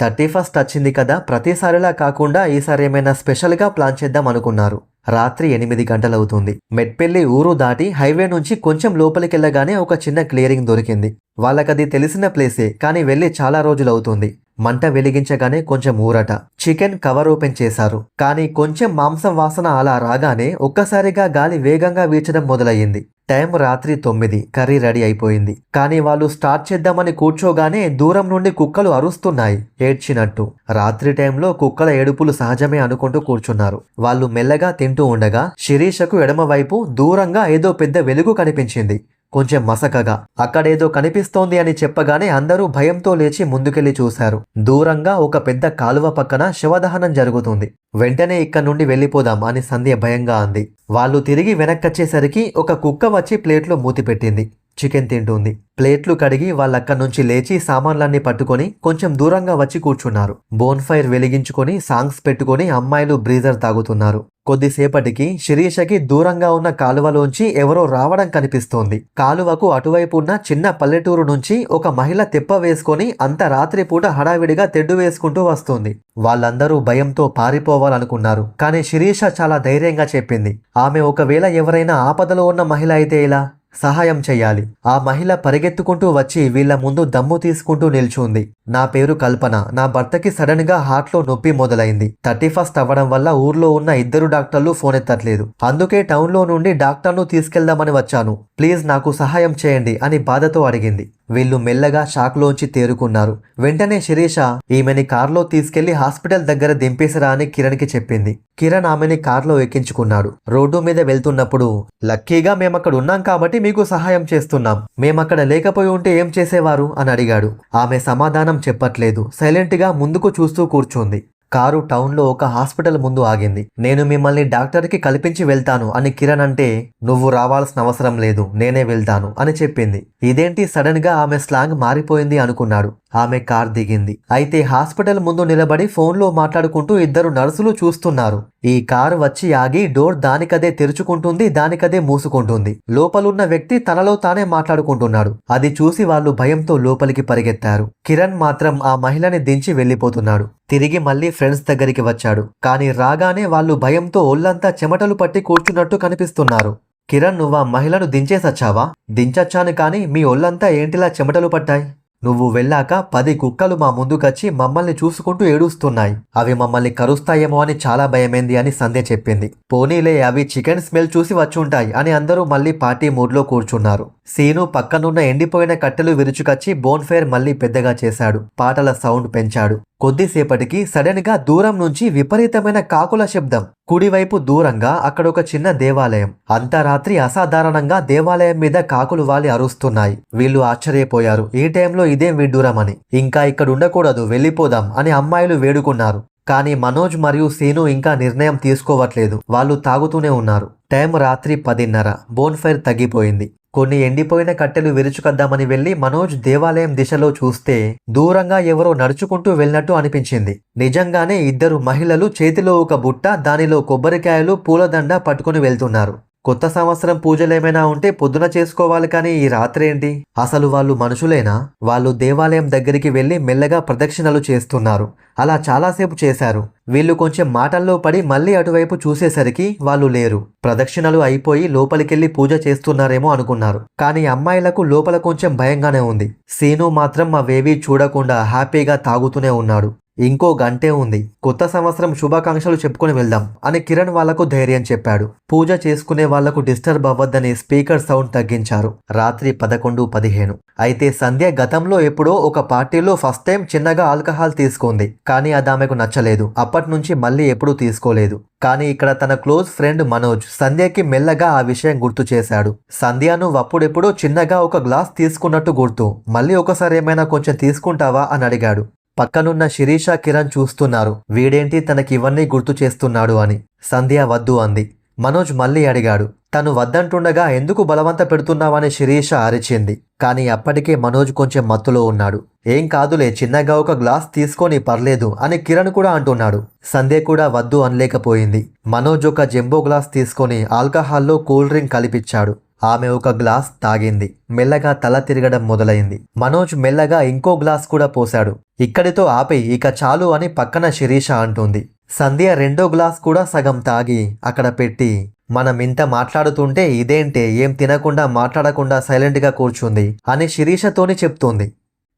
Thirty first వచ్చింది కదా ప్రతిసారిలా కాకుండా ఈసారి ఏమైనా స్పెషల్గా ప్లాన్ చేద్దాం అనుకున్నారు. రాత్రి ఎనిమిది గంటలవుతుంది. మెట్పెల్లి ఊరు దాటి హైవే నుంచి కొంచెం లోపలికెళ్ళగానే ఒక చిన్న క్లియరింగ్ దొరికింది. వాళ్ళకది తెలిసిన ప్లేసే కానీ వెళ్ళి చాలా రోజులవుతుంది. మంట వెలిగించగానే కొంచెం ఊరట. చికెన్ కవర్ ఓపెన్ చేశారు. కానీ కొంచెం మాంసం వాసన అలా రాగానే ఒక్కసారిగా గాలి వేగంగా వీచడం మొదలయ్యింది. టైం రాత్రి తొమ్మిది. కర్రీ రెడీ అయిపోయింది. కానీ వాళ్ళు స్టార్ట్ చేద్దామని కూర్చోగానే దూరం నుండి కుక్కలు అరుస్తున్నాయి. ఏడ్చినట్టు. రాత్రి టైంలో కుక్కల ఏడుపులు సహజమే అనుకుంటూ కూర్చున్నారు. వాళ్ళు మెల్లగా తింటూ ఉండగా శిరీషకు ఎడమవైపు దూరంగా ఏదో పెద్ద వెలుగు కనిపించింది. కొంచెం మసకగా. అక్కడేదో కనిపిస్తోంది అని చెప్పగానే అందరూ భయంతో లేచి ముందుకెళ్ళి చూశారు. దూరంగా ఒక పెద్ద కాలువ పక్కన శవదహనం జరుగుతుంది. వెంటనే ఇక్కడ నుండి వెళ్ళిపోదాం అని సంధ్య భయంగా అంది. వాళ్ళు తిరిగి వెనక్కొచ్చేసరికి ఒక కుక్క వచ్చి ప్లేట్లో మూతి పెట్టింది చికెన్ తింటుంది. ప్లేట్లు కడిగి వాళ్ళక్కడి నుంచి లేచి సామాన్లన్నీ పట్టుకొని కొంచెం దూరంగా వచ్చి కూర్చున్నారు. బోన్ ఫైర్ వెలిగించుకొని సాంగ్స్ పెట్టుకొని అమ్మాయిలు బ్రీజర్ తాగుతున్నారు. కొద్దిసేపటికి శిరీషకి దూరంగా ఉన్న కాలువలోంచి ఎవరో రావడం కనిపిస్తోంది. కాలువకు అటువైపు ఉన్న చిన్న పల్లెటూరు నుంచి ఒక మహిళ తెప్ప వేసుకొని అంత రాత్రిపూట హడావిడిగా తెడ్డు వేసుకుంటూ వస్తుంది. వాళ్ళందరూ భయంతో పారిపోవాలనుకున్నారు. కానీ శిరీష చాలా ధైర్యంగా చెప్పింది. ఆమె ఒకవేళ ఎవరైనా ఆపదలో ఉన్న మహిళ అయితే ఇలా సహాయం చేయాలి. ఆ మహిళ పరిగెత్తుకుంటూ వచ్చి వీళ్ళ ముందు దమ్ము తీసుకుంటూ నిల్చుంది. నా పేరు కల్పన. నా భర్తకి సడన్గా హార్ట్లో నొప్పి మొదలైంది. థర్టీ ఫస్ట్ అవ్వడం వల్ల ఊర్లో ఉన్న ఇద్దరు డాక్టర్లు ఫోన్ ఎత్తట్లేదు. అందుకే టౌన్లో నుండి డాక్టర్ను తీసుకెళ్దామని వచ్చాను. ప్లీజ్ నాకు సహాయం చేయండి అని బాధతో అడిగింది. వీళ్ళు మెల్లగా షాక్లోంచి తేరుకున్నారు. వెంటనే శిరీష ఈమెని కార్లో తీసుకెళ్ళి హాస్పిటల్ దగ్గర దింపేసిరా అని కిరణ్కి చెప్పింది. కిరణ్ ఆమెని కార్లో ఎక్కించుకున్నాడు. రోడ్డు మీద వెళ్తున్నప్పుడు లక్కీగా మేమక్కడ ఉన్నాం కాబట్టి మీకు సహాయం చేస్తున్నాం. మేమక్కడ లేకపోయి ఉంటే ఏం చేసేవారు? అని అడిగాడు. ఆమె సమాధానం చెప్పట్లేదు. సైలెంట్గా ముందుకు చూస్తూ కూర్చుంది. కారు టౌన్లో ఒక హాస్పిటల్ ముందు ఆగింది. నేను మిమ్మల్ని డాక్టర్కి కల్పించి వెళ్తాను అని కిరణ్ అంటే నువ్వు రావాల్సిన అవసరం లేదు నేనే వెళ్తాను అని చెప్పింది. ఇదేంటి సడన్గా ఆమె స్లాంగ్ మారిపోయింది అనుకున్నాడు. ఆమె కార్ దిగింది. అయితే హాస్పిటల్ ముందు నిలబడి ఫోన్లో మాట్లాడుకుంటూ ఇద్దరు నర్సులు చూస్తున్నారు. ఈ కారు వచ్చి ఆగి డోర్ దానికదే తెరుచుకుంటుంది దానికదే మూసుకుంటుంది. లోపలున్న వ్యక్తి తనలో తానే మాట్లాడుకుంటున్నాడు. అది చూసి వాళ్ళు భయంతో లోపలికి పరిగెత్తారు. కిరణ్ మాత్రం ఆ మహిళని దించి వెళ్ళిపోతున్నాడు. తిరిగి మళ్ళీ ఫ్రెండ్స్ దగ్గరికి వచ్చాడు. కానీ రాగానే వాళ్ళు భయంతో ఒళ్ళంతా చెమటలు పట్టి కూర్చున్నట్టు కనిపిస్తున్నారు. కిరణ్ నువ్వు ఆ మహిళను దించేసచ్చావా? దించచ్చాను కానీ మీ ఒళ్ళంతా ఏంటిలా చెమటలు పట్టాయి? నువ్వు వెళ్ళాక పది కుక్కలు మా ముందుకొచ్చి మమ్మల్ని చూసుకుంటూ ఏడుస్తున్నాయి. అవి మమ్మల్ని కరుస్తాయేమో అని చాలా భయమైంది అని సంధ్య చెప్పింది. పోనీలే అవి చికెన్ స్మెల్ చూసి వచ్చుంటాయి అని అందరూ మళ్ళీ పార్టీ మూడ్లో కూర్చున్నారు. సీను పక్కనున్న ఎండిపోయిన కట్టెలు విరుచుకొచ్చి బోన్ ఫైర్ మళ్ళీ పెద్దగా చేశాడు. పాటల సౌండ్ పెంచాడు. కొద్దిసేపటికి సడన్గా దూరం నుంచి విపరీతమైన కాకుల శబ్దం. కుడివైపు దూరంగా అక్కడ ఒక చిన్న దేవాలయం. అంతరాత్రి అసాధారణంగా దేవాలయం మీద కాకులు వాలి అరుస్తున్నాయి. వీళ్ళు ఆశ్చర్యపోయారు. ఈ టైంలో ఇదేం విడ్డూరమని. ఇంకా ఇక్కడ ఉండకూడదు వెళ్ళిపోదాం అని అమ్మాయిలు వేడుకున్నారు. కానీ మనోజ్ మరియు సీను ఇంకా నిర్ణయం తీసుకోవట్లేదు. వాళ్ళు తాగుతూనే ఉన్నారు. టైం రాత్రి పదిన్నర. బోన్ ఫైర్ తగ్గిపోయింది. కొన్ని ఎండిపోయిన కట్టెలు విరుచుకద్దామని వెళ్ళి మనోజ్ దేవాలయం దిశలో చూస్తే దూరంగా ఎవరో నడుచుకుంటూ వెళ్ళినట్టు అనిపించింది. నిజంగానే ఇద్దరు మహిళలు చేతిలో ఒక బుట్ట దానిలో కొబ్బరికాయలు పూలదండ పట్టుకుని వెళ్తున్నారు. కొత్త సంవత్సరం పూజలేమైనా ఉంటే పొద్దున చేసుకోవాలి కానీ ఈ రాత్రి ఏంటి? అసలు వాళ్ళు మనుషులేనా? వాళ్ళు దేవాలయం దగ్గరికి వెళ్ళి మెల్లగా ప్రదక్షిణలు చేస్తున్నారు. అలా చాలాసేపు చేశారు. వీళ్ళు కొంచెం మాటల్లో పడి మళ్ళీ అటువైపు చూసేసరికి వాళ్ళు లేరు. ప్రదక్షిణలు అయిపోయి లోపలికెళ్ళి పూజ చేస్తున్నారేమో అనుకున్నారు. కానీ అమ్మాయిలకు లోపల కొంచెం భయంగానే ఉంది. సీను మాత్రం అవేవీ చూడకుండా హ్యాపీగా తాగుతూనే ఉన్నాడు. ఇంకో గంటే ఉంది. కొత్త సంవత్సరం శుభాకాంక్షలు చెప్పుకుని వెళ్దాం అని కిరణ్ వాళ్ళకు ధైర్యం చెప్పాడు. పూజ చేసుకునే వాళ్ళకు డిస్టర్బ్ అవ్వద్దని స్పీకర్ సౌండ్ తగ్గించారు. రాత్రి పదకొండు పదిహేను. అయితే సంధ్య గతంలో ఎప్పుడో ఒక పార్టీలో ఫస్ట్ టైం చిన్నగా ఆల్కహాల్ తీసుకుంది. కానీ అది ఆమెకు నచ్చలేదు. అప్పటి నుంచి మళ్ళీ ఎప్పుడూ తీసుకోలేదు. కానీ ఇక్కడ తన క్లోజ్ ఫ్రెండ్ మనోజ్ సంధ్యకి మెల్లగా ఆ విషయం గుర్తు చేశాడు. సంధ్యను అప్పుడెప్పుడో చిన్నగా ఒక గ్లాస్ తీసుకున్నట్టు గుర్తు. మళ్ళీ ఒకసారి ఏమైనా కొంచెం తీసుకుంటావా అని అడిగాడు. పక్కనున్న శిరీష కిరణ్ చూస్తున్నారు. వీడేంటి తనకి ఇవన్నీ గుర్తు చేస్తున్నాడు అని. సంధ్య వద్దు అంది. మనోజ్ మళ్ళీ అడిగాడు. తను వద్దంటుండగా ఎందుకు బలవంత పెడుతున్నావని శిరీష అరిచింది. కానీ అప్పటికే మనోజ్ కొంచెం మత్తులో ఉన్నాడు. ఏం కాదులే చిన్నగా ఒక గ్లాస్ తీసుకొని పర్లేదు అని కిరణ్ కూడా అంటున్నాడు. సంధ్య కూడా వద్దు అనలేకపోయింది. మనోజ్ ఒక జంబో గ్లాస్ తీసుకొని ఆల్కహాల్లో కూల్ డ్రింక్ కలిపిచ్చాడు. ఆమె ఒక గ్లాస్ తాగింది. మెల్లగా తల తిరగడం మొదలైంది. మనోజ్ మెల్లగా ఇంకో గ్లాస్ కూడా పోశాడు. ఇక్కడితో ఆపి ఇక చాలు అని పక్కన శిరీష అంటుంది. సంధ్య రెండో గ్లాస్ కూడా సగం తాగి అక్కడ పెట్టి మనం ఇంత మాట్లాడుతుంటే ఇదేంటే? ఏం తినకుండా మాట్లాడకుండా సైలెంట్గా కూర్చుంది అని శిరీషతోని చెప్తుంది.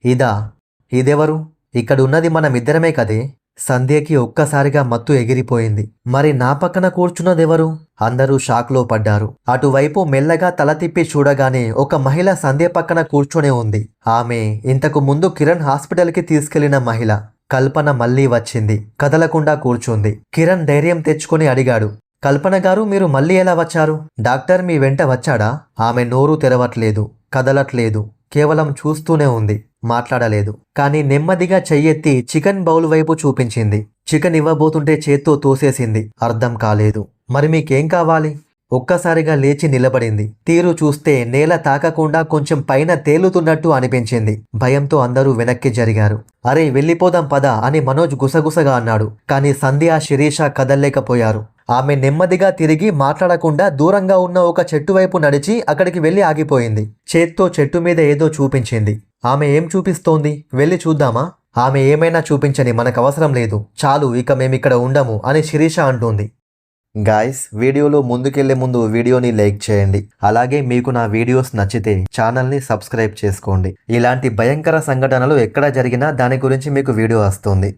ఇదా ఇదెవరు? ఇక్కడ ఉన్నది మనమిద్దరమే కదే? సంధ్యకి ఒక్కసారిగా మత్తు ఎగిరిపోయింది. మరి నా పక్కన కూర్చున్నదెవరు? అందరూ షాక్లో పడ్డారు. అటువైపు మెల్లగా తల తిప్పి చూడగానే ఒక మహిళ సంధ్య పక్కన కూర్చొని ఉంది. ఆమె ఇంతకు ముందు కిరణ్ హాస్పిటల్కి తీసుకెళ్ళిన మహిళ. కల్పన మళ్ళీ వచ్చింది. కదలకుండా కూర్చుంది. కిరణ్ ధైర్యం తెచ్చుకొని అడిగాడు. కల్పన గారు మీరు మళ్ళీ ఎలా వచ్చారు? డాక్టర్ మీ వెంట వచ్చాడా? ఆమె నోరు తెరవట్లేదు. కదలట్లేదు. కేవలం చూస్తూనే ఉంది మాట్లాడలేదు. కానీ నెమ్మదిగా చెయ్యెత్తి చికెన్ బౌల్ వైపు చూపించింది. చికెన్ ఇవ్వబోతుంటే చేత్తో తోసేసింది. అర్థం కాలేదు. మరి మీకేం కావాలి? ఒక్కసారిగా లేచి నిలబడింది. తీరు చూస్తే నేల తాకకుండా కొంచెం పైన తేలుతున్నట్టు అనిపించింది. భయంతో అందరూ వెనక్కి జరిగారు. అరే వెళ్ళిపోదాం పద అని మనోజ్ గుసగుసగా అన్నాడు. కానీ సంధ్య శిరీష కదల్లేకపోయారు. ఆమె నెమ్మదిగా తిరిగి మాట్లాడకుండా దూరంగా ఉన్న ఒక చెట్టు వైపు నడిచి అక్కడికి వెళ్ళి ఆగిపోయింది. చేత్తో చెట్టు మీద ఏదో చూపించింది. ఆమె ఏం చూపిస్తోంది? వెళ్ళి చూద్దామా? ఆమె ఏమైనా చూపించని మనకు అవసరం లేదు. చాలు ఇక మేమిక్కడ ఉండము అని శిరీష అంటుంది. గాయస్ వీడియోలో ముందుకెళ్ళే ముందు వీడియోని లైక్ చేయండి. అలాగే మీకు నా వీడియోస్ నచ్చితే ఛానల్ని సబ్స్క్రైబ్ చేసుకోండి. ఇలాంటి భయంకర సంఘటనలు ఎక్కడ జరిగినా దాని గురించి మీకు వీడియో వస్తుంది.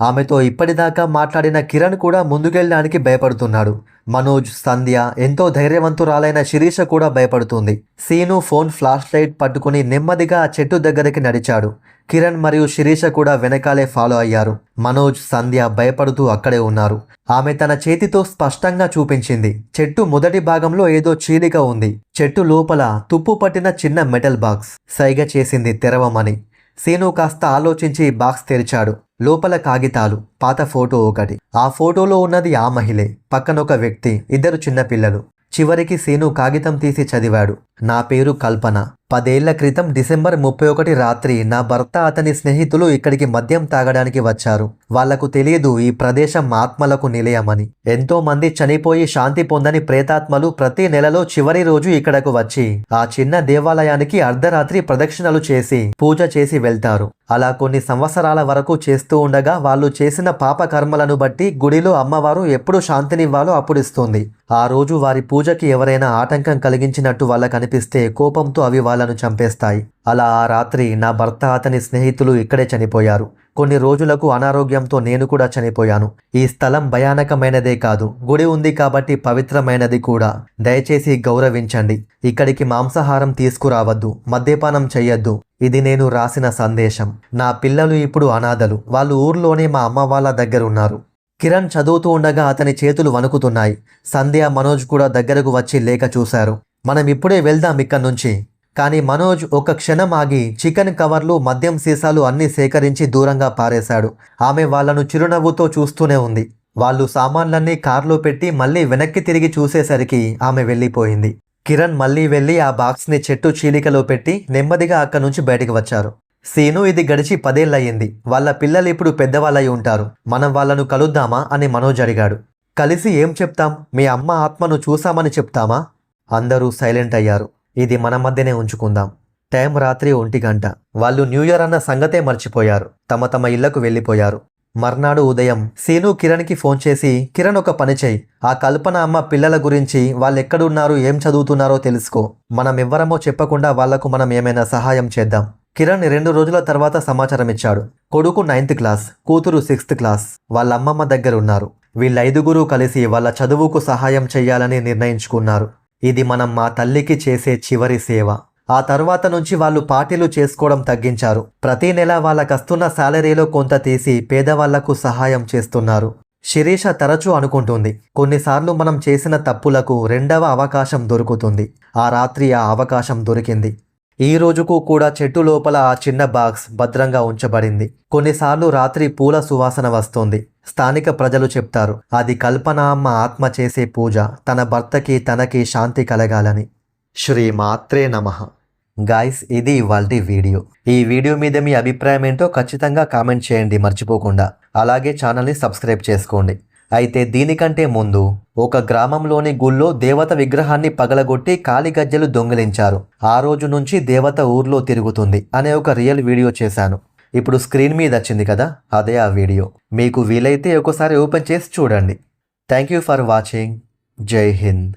ఆమెతో ఇప్పటిదాకా మాట్లాడిన కిరణ్ కూడా ముందుకెళ్ళడానికి భయపడుతున్నాడు. మనోజ్ సంధ్య ఎంతో ధైర్యవంతురాలైన శిరీష కూడా భయపడుతుంది. సీను ఫోన్ ఫ్లాష్ లైట్ పట్టుకుని నెమ్మదిగా ఆ చెట్టు దగ్గరికి నడిచాడు. కిరణ్ మరియు శిరీష కూడా వెనకాలే ఫాలో అయ్యారు. మనోజ్ సంధ్య భయపడుతూ అక్కడే ఉన్నారు. ఆమె తన చేతితో స్పష్టంగా చూపించింది. చెట్టు మొదటి భాగంలో ఏదో చీలిక ఉంది. చెట్టు లోపల తుప్పు పట్టిన చిన్న మెటల్ బాక్స్. సైగ చేసింది తెరవమని. సీను కాస్త ఆలోచించి బాక్స్ తెరిచాడు. లోపల కాగితాలు పాత ఫోటో ఒకటి. ఆ ఫోటోలో ఉన్నది ఆ మహిళే పక్కన ఒక వ్యక్తి ఇద్దరు చిన్నపిల్లలు. చివరికి సీను కాగితం తీసి చదివాడు. నా పేరు కల్పన. పదేళ్ళ క్రితం డిసెంబర్ ముప్పై ఒకటి రాత్రి నా భర్త అతని స్నేహితులు ఇక్కడికి మద్యం తాగడానికి వచ్చారు. వాళ్ళకు తెలియదు ఈ ప్రదేశం ఆత్మలకు నిలయమని. ఎంతో మంది చనిపోయి శాంతి పొందని ప్రేతాత్మలు ప్రతి నెలలో చివరి రోజు ఇక్కడకు వచ్చి ఆ చిన్న దేవాలయానికి అర్ధరాత్రి ప్రదక్షిణలు చేసి పూజ చేసి వెళ్తారు. అలా కొన్ని సంవత్సరాల వరకు చేస్తూ ఉండగా వాళ్ళు చేసిన పాప కర్మలను బట్టి గుడిలో అమ్మవారు ఎప్పుడు శాంతినివ్వాలో అప్పుడు ఇస్తుంది. ఆ రోజు వారి పూజకి ఎవరైనా ఆటంకం కలిగించినట్టు వాళ్ళ కనిపిస్తే కోపంతో అవి వాళ్ళను చంపేస్తాయి. అలా ఆ రాత్రి నా భర్త అతని స్నేహితులు ఇక్కడే చనిపోయారు. కొన్ని రోజులకు అనారోగ్యంతో నేను కూడా చనిపోయాను. ఈ స్థలం భయానకమైనదే కాదు. గుడి ఉంది కాబట్టి పవిత్రమైనది కూడా. దయచేసి గౌరవించండి. ఇక్కడికి మాంసాహారం తీసుకురావద్దు. మద్యపానం చెయ్యొద్దు. ఇది నేను రాసిన సందేశం. నా పిల్లలు ఇప్పుడు అనాథలు. వాళ్ళు ఊర్లోనే మా అమ్మ వాళ్ళ దగ్గర ఉన్నారు. కిరణ్ చదువుతూ ఉండగా అతని చేతులు వణుకుతున్నాయి. సంధ్య మనోజ్ కూడా దగ్గరకు వచ్చి లేక చూశారు. మనం ఇప్పుడే వెళ్దాం ఇక్కడి నుంచి. కానీ మనోజ్ ఒక క్షణం ఆగి చికెన్ కవర్లు మద్యం సీసాలు అన్నీ సేకరించి దూరంగా పారేశాడు. ఆమె వాళ్ళను చిరునవ్వుతో చూస్తూనే ఉంది. వాళ్ళు సామాన్లన్నీ కారులో పెట్టి మళ్ళీ వెనక్కి తిరిగి చూసేసరికి ఆమె వెళ్ళిపోయింది. కిరణ్ మళ్ళీ వెళ్ళి ఆ బాక్స్ని చెట్టు చీలికలో పెట్టి నెమ్మదిగా అక్కడి నుంచి బయటికి వచ్చారు. సీను ఇది గడిచి పదేళ్ళయ్యింది. వాళ్ళ పిల్లలు ఇప్పుడు పెద్దవాళ్ళై ఉంటారు. మనం వాళ్ళను కలుద్దామా అని మనోజ్ అడిగాడు. కలిసి ఏం చెప్తాం? మీ అమ్మ ఆత్మను చూసామని చెప్తామా? అందరూ సైలెంట్ అయ్యారు. ఇది మన మధ్యనే ఉంచుకుందాం. టైం రాత్రి ఒంటి గంట. వాళ్ళు న్యూ ఇయర్ అన్న సంగతే మర్చిపోయారు. తమ తమ ఇళ్ళకు వెళ్ళిపోయారు. మర్నాడు ఉదయం సీను కిరణ్కి ఫోన్ చేసి కిరణ్ ఒక పని చేయి. ఆ కల్పన అమ్మ పిల్లల గురించి వాళ్ళు ఎక్కడున్నారు ఏం చదువుతున్నారో తెలుసుకో. మనం ఎవ్వరమో చెప్పకుండా వాళ్ళకు మనం ఏమైనా సహాయం చేద్దాం. కిరణ్ రెండు రోజుల తర్వాత సమాచారం ఇచ్చాడు కొడుకు నైన్త్ క్లాస్ కూతురు సిక్స్త్ క్లాస్ వాళ్ళ అమ్మమ్మ దగ్గర ఉన్నారు వీళ్ళైదుగురు కలిసి వాళ్ళ చదువుకు సహాయం చేయాలని నిర్ణయించుకున్నారు. ఇది మనం మా తల్లికి చేసే చివరి సేవ. ఆ తర్వాత నుంచి వాళ్ళు పార్టీలు చేసుకోవడం తగ్గించారు. ప్రతి నెల వాళ్ళకస్తున్న శాలరీలో కొంత తీసి పేదవాళ్ళకు సహాయం చేస్తున్నారు. శిరీష తరచూ అనుకుంటుంది కొన్నిసార్లు మనం చేసిన తప్పులకు రెండవ అవకాశం దొరుకుతుంది. ఆ రాత్రి ఆ అవకాశం దొరికింది. ఈ రోజుకు కూడా చెట్టు లోపల ఆ చిన్న బాక్స్ భద్రంగా ఉంచబడింది. కొన్నిసార్లు రాత్రి పూల సువాసన వస్తుంది. స్థానిక ప్రజలు చెప్తారు అది కల్పనామ్మ ఆత్మ చేసే పూజ తన భర్తకి తనకి శాంతి కలగాలని. శ్రీ మాత్రే నమః. గాయస్ ఇది ఇవాళ వీడియో. ఈ వీడియో మీద మీ అభిప్రాయం ఏంటో ఖచ్చితంగా కామెంట్ చేయండి మర్చిపోకుండా. అలాగే ఛానల్ని సబ్స్క్రైబ్ చేసుకోండి. అయితే దీనికంటే ముందు ఒక గ్రామంలోని గుళ్ళో దేవత విగ్రహాన్ని పగలగొట్టి కాలిగజ్జలు దొంగిలించారు. ఆ రోజు నుంచి దేవత ఊర్లో తిరుగుతుంది అనే ఒక రియల్ వీడియో చేశాను. ఇప్పుడు స్క్రీన్ మీద వచ్చింది కదా అదే ఆ వీడియో. మీకు వీలైతే ఒకసారి ఓపెన్ చేసి చూడండి. థ్యాంక్ యూ ఫర్ వాచింగ్ జై హింద్